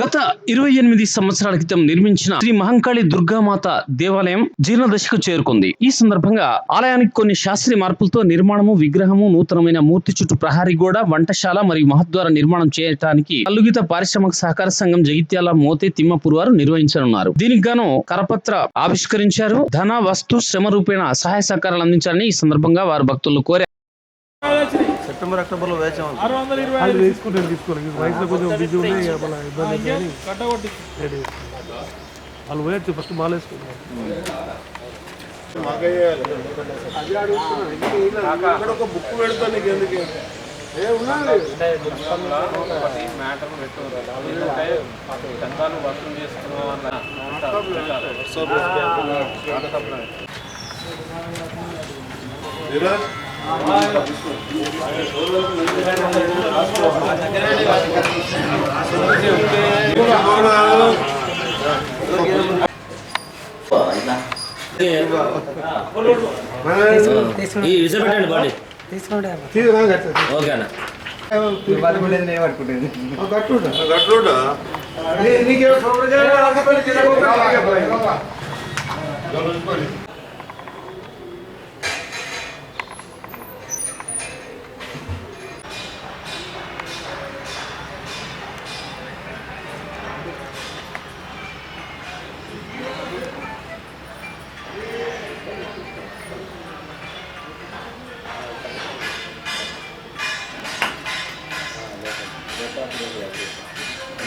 గత ఇరవై ఎనిమిది సంవత్సరాల క్రితం నిర్మించిన శ్రీ మహంకాళి దుర్గామాత దేవాలయం జీర్ణదశకు చేరుకుంది. ఈ సందర్భంగా ఆలయానికి కొన్ని శాస్త్రీయ మార్పులతో నిర్మాణము విగ్రహము నూతనమైన మూర్తి చుట్టూ ప్రహారీ గోడ వంటశాల మరియు మహద్వార నిర్మాణం చేయడానికి కల్లుగీత పారిశ్రామిక సహకార సంఘం జగిత్యాల మోతే తిమ్మపూర్ వారు నిర్వహించనున్నారు. దీనికి గాను కరపత్ర ఆవిష్కరించారు. ధన వస్తు శ్రమ రూపేణ సహాయ సహకారాలు అందించాలని ఈ సందర్భంగా వారు భక్తులు కోరారు. సెప్టెంబర్ అక్టోబర్లో ఇరవై వాళ్ళు తీసుకుంటారు తీసుకోవాలి వయసులో కొంచెం బిజీ ఉంది ఇక మన ఇబ్బంది అయితే అని కట్టగొట్టి రెడీ వాళ్ళు పోయొచ్చు ఫస్ట్ మాల వేసుకుంటారు అక్కడ ఒక బుక్ పెడతా నీకు ఎందుకు చేసుకున్న ఈ విజయ పెట్టండి బాడీ. తీసుకుంటే ఓకేనా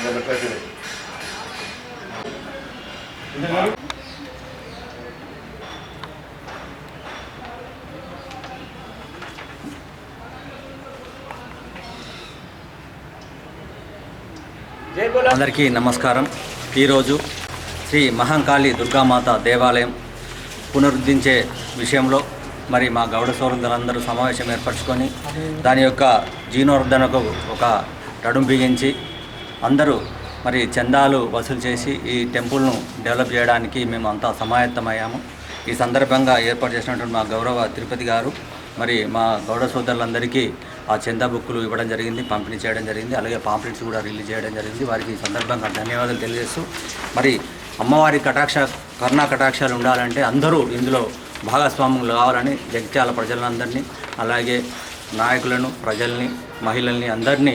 గట్లుడా అందరికీ నమస్కారం. ఈరోజు శ్రీ మహంకాళి దుర్గామాత దేవాలయం పునరుద్ధరించే విషయంలో మరి మా గౌడ సోదరులందరూ సమావేశం ఏర్పరచుకొని దాని యొక్క జీర్ణోద్ధరణకు ఒక నడుం బిగించి అందరూ మరి చందాలు వసూలు చేసి ఈ టెంపుల్ను డెవలప్ చేయడానికి మేము అంతా సమాయత్తమయ్యాము. ఈ సందర్భంగా ఏర్పాటు చేసినటువంటి మా గౌరవ తిరుపతి గారు మరి మా గౌడ సోదరులందరికీ ఆ చందా బుక్కులు ఇవ్వడం జరిగింది పంపిణీ చేయడం జరిగింది అలాగే పాంప్లెట్స్ కూడా రిలీజ్ చేయడం జరిగింది. వారికి ఈ సందర్భంగా ధన్యవాదాలు తెలియజేస్తూ మరి అమ్మవారి కటాక్ష కరుణా కటాక్షాలు ఉండాలంటే అందరూ ఇందులో భాగస్వాములు కావాలని జగిత్యాల ప్రజలందరినీ అలాగే నాయకులను ప్రజల్ని మహిళల్ని అందరినీ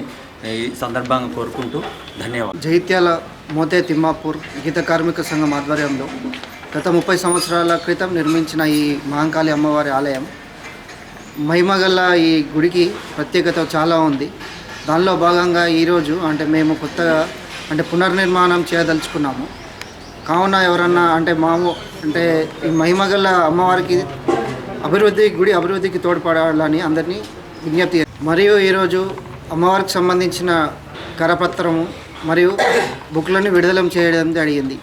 ఈ సందర్భంగా కోరుకుంటూ ధన్యవాదాలు. జైత్యాల మోతే తిమ్మాపూర్ గీత కార్మిక సంఘం ఆధ్వర్యంలో గత ముప్పై సంవత్సరాల క్రితం నిర్మించిన ఈ మహంకాళి అమ్మవారి ఆలయం మహిమగల్ల ఈ గుడికి ప్రత్యేకత చాలా ఉంది. దానిలో భాగంగా ఈరోజు అంటే మేము కొత్తగా అంటే పునర్నిర్మాణం చేయదలుచుకున్నాము. కావున ఎవరన్నా అంటే మాము అంటే ఈ మహిమగల అమ్మవారికి అభివృద్ధి గుడి అభివృద్ధికి తోడ్పడాలని అందరినీ విజ్ఞప్తి మరియు ఈరోజు అమ్మవారికి సంబంధించిన కరపత్రము మరియు బుక్లను విడుదల చేయడం జరిగింది.